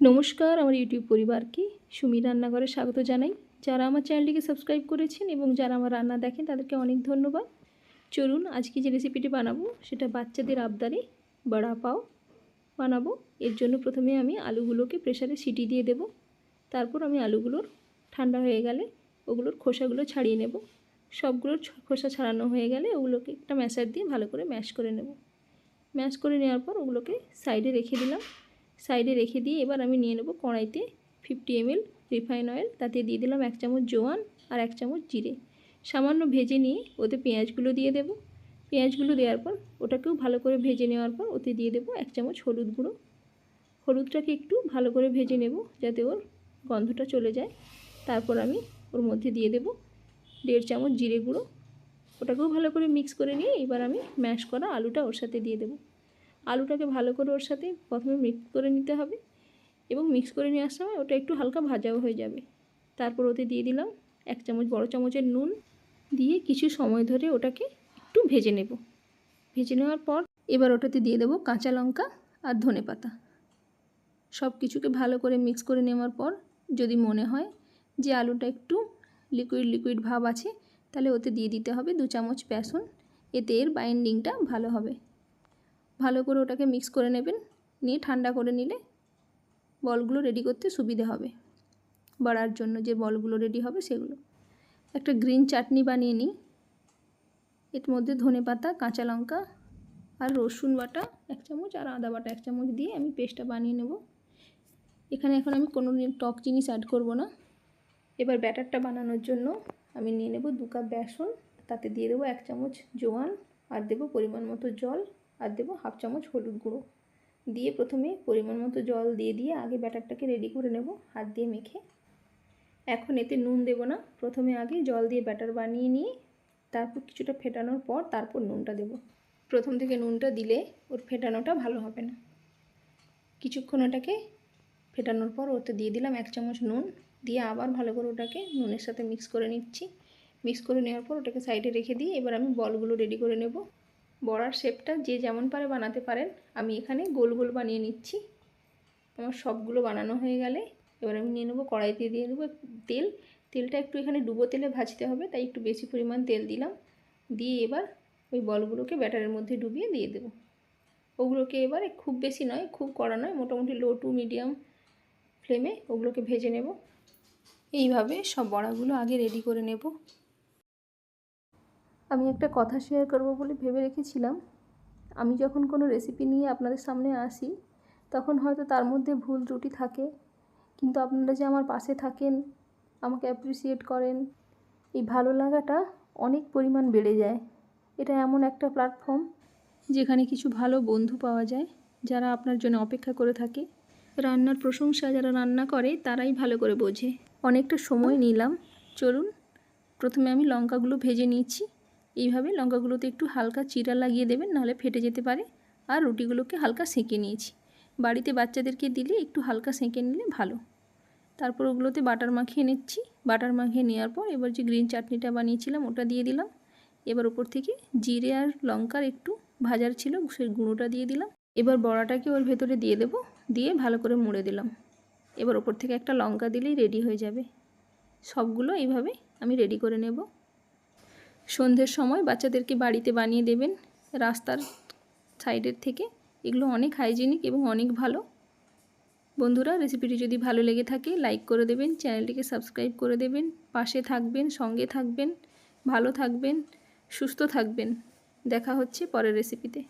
নমস্কার, আমার ইউটিউব পরিবারকে সুমি রান্নাঘরে স্বাগত জানাই। যারা আমার চ্যানেলটিকে সাবস্ক্রাইব করেছেন এবং যারা আমার রান্না দেখেন, তাদেরকে অনেক ধন্যবাদ। চলুন, আজকে যে রেসিপিটি বানাবো, সেটা বাচ্চাদের আবদারে বড়া পাও বানাবো। এর জন্য প্রথমে আমি আলুগুলোকে প্রেশারে সিটি দিয়ে দেব। তারপর আমি আলুগুলোর ঠান্ডা হয়ে গেলে ওগুলোর খোসাগুলো ছাড়িয়ে নেব। সবগুলোর খোসা ছাড়ানো হয়ে গেলে ওগুলোকে একটা ম্যাশার দিয়ে ভালো করে ম্যাশ করে নেব। ম্যাশ করে নেওয়ার পর ওগুলোকে সাইডে রেখে দিলাম। সাইডে রেখে দিয়ে এবার আমি নিয়ে নেব কড়াইতে ফিফটি এমএল রিফাইন অয়েল তাতে দিয়ে দিলাম এক চামচ জোয়ান আর এক চামচ জিরে। সামান্য ভেজে নিয়ে ওতে পেঁয়াজগুলো দিয়ে দেব। পেঁয়াজগুলো দেওয়ার পর ওটাকেও ভালো করে ভেজে নেওয়ার পর ওতে দিয়ে দেবো এক চামচ হলুদ গুঁড়ো। হলুদটাকে একটু ভালো করে ভেজে নেব যাতে ওর গন্ধটা চলে যায়। তারপর আমি ওর মধ্যে দিয়ে দেব দেড় চামচ জিরে গুঁড়ো। ওটাকেও ভালো করে মিক্স করে নিয়ে এবার আমি ম্যাশ করা আলুটা ওর সাথে দিয়ে দেবো। আলুটাকে ভালো করে ওর সাথে প্রথমে মিক্স করে নিতে হবে এবং মিক্স করে নেওয়ার সময় ওটা একটু হালকা ভাজাও হয়ে যাবে। তারপর ওতে দিয়ে দিলাম এক চামচ বড় চামচের নুন দিয়ে কিছু সময় ধরে ওটাকে একটু ভেজে নেব। ভেজে নেওয়ার পর এবার ওটাতে দিয়ে দেবো কাঁচা লঙ্কা আর ধনে পাতা। সব কিছুকে ভালো করে মিক্স করে নেওয়ার পর যদি মনে হয় যে আলুটা একটু লিকুইড লিকুইড ভাব আছে, তাহলে ওতে দিয়ে দিতে হবে দু চামচ বেসন। এতে এর বাইন্ডিংটা ভালো হবে। ভালো করে ওটাকে মিক্স করে নেবেন। নিয়ে ঠান্ডা করে নিলে বলগুলো রেডি করতে সুবিধে হবে। বড়ার জন্য যে বলগুলো রেডি হবে সেগুলো। একটা গ্রিন চাটনি বানিয়ে নিই। এর মধ্যে ধনে পাতা, কাঁচা লঙ্কা আর রসুন বাটা এক চামচ আর আদা বাটা এক চামচ দিয়ে আমি পেস্টটা বানিয়ে নেব। এখানে এখন আমি কোনো টক জিনিস অ্যাড করব না। এবার ব্যাটারটা বানানোর জন্য আমি নিয়ে নেব দু কাপ বেসন। তাতে দিয়ে দেবো এক চামচ জোয়ান আর দেবো পরিমাণ মতো জল। আর দেবো হাফ চামচ হলুদ গুঁড়ো। দিয়ে প্রথমে পরিমাণ মতো জল দিয়ে দিয়ে আগে ব্যাটারটাকে রেডি করে নেব, হাত দিয়ে মেখে। এখন এতে নুন দেবো না, প্রথমে আগে জল দিয়ে ব্যাটার বানিয়ে নিয়ে তারপর কিছুটা ফেটানোর পর তারপর নুনটা দেব। প্রথম থেকে নুনটা দিলে ওর ফেটানোটা ভালো হবে না। কিছুক্ষণ ওটাকে ফেটানোর পর ওতে দিয়ে দিলাম এক চামচ নুন, দিয়ে আবার ভালো করে ওটাকে নুনের সাথে মিক্স করে নিচ্ছি। মিক্স করে নেওয়ার পর ওটাকে সাইডে রেখে দিয়ে এবার আমি বলগুলো রেডি করে নেব। বড়ার শেপটা যে যেমন পারে বানাতে পারেন। আমি এখানে গোল গোল বানিয়ে নিচ্ছি। আমার সবগুলো বানানো হয়ে গেলে এবার আমি নিয়ে নেব কড়াইতে দিয়ে দেবো তেল। তেলটা একটু এখানে ডুবো তেলে ভাজতে হবে, তাই একটু বেশি পরিমাণ তেল দিলাম। দিয়ে এবার ওই বলগুলোকে ব্যাটারের মধ্যে ডুবিয়ে দিয়ে দেবো। ওগুলোকে এবারে খুব বেশি নয়, খুব কড়া নয়, মোটামুটি লো টু মিডিয়াম ফ্লেমে ওগুলোকে ভেজে নেব। এইভাবে সব বড়াগুলো আগে রেডি করে নেব। আমি একটা কথা শেয়ার করব বলে ভেবে রেখেছিলাম। আমি যখন কোনো রেসিপি নিয়ে আপনাদের সামনে আসি, তখন হয়তো তার মধ্যে ভুল ত্রুটি থাকে। কিন্তু আপনারা যে আমার পাশে থাকেন, আমাকে অ্যাপ্রিসিয়েট করেন, এই ভালো লাগাটা অনেক পরিমাণ বেড়ে যায়। এটা এমন একটা প্ল্যাটফর্ম যেখানে কিছু ভালো বন্ধু পাওয়া যায়, যারা আপনার জন্য অপেক্ষা করে থাকে। রান্নার প্রশংসা যারা রান্না করে, তারাই ভালো করে বোঝে। অনেকটা সময় নিলাম। চলুন, প্রথমে আমি লঙ্কাগুলো ভেজে নিয়েছি এইভাবে লঙ্কাগুলোতে একটু হালকা চিরা লাগিয়ে দেবেন, নাহলে ফেটে যেতে পারে। আর রুটিগুলোকে হালকা সেঁকে নিয়েছি। বাড়িতে বাচ্চাদেরকে দিলে একটু হালকা সেঁকে নিলে ভালো। তারপর ওগুলোতে বাটার মাখিয়ে নিচ্ছি। বাটার মাখিয়ে নেওয়ার পর এবার যে গ্রিন চাটনিটা বানিয়েছিলাম, ওটা দিয়ে দিলাম। এবার ওপর থেকে জিরে আর লঙ্কার একটু ভাজার ছিল, সেই গুঁড়োটা দিয়ে দিলাম। এবার বড়াটাকে ওর ভেতরে দিয়ে দেবো, দিয়ে ভালো করে মুড়ে দিলাম। এবার ওপর থেকে একটা লঙ্কা দিলেই রেডি হয়ে যাবে। সবগুলো এইভাবে আমি রেডি করে নেব। সন্ধ্যের সময় বাচ্চাদেরকে বাড়িতে বানিয়ে দেবেন রাস্তার সাইডের থেকে। এগুলো অনেক হাইজিনিক এবং অনেক ভালো। বন্ধুরা, রেসিপিটি যদি ভালো লেগে থাকে, লাইক করে দেবেন, চ্যানেলটিকে সাবস্ক্রাইব করে দেবেন, পাশে থাকবেন, সঙ্গে থাকবেন, ভালো থাকবেন, সুস্থ থাকবেন। দেখা হচ্ছে পরের রেসিপিতে।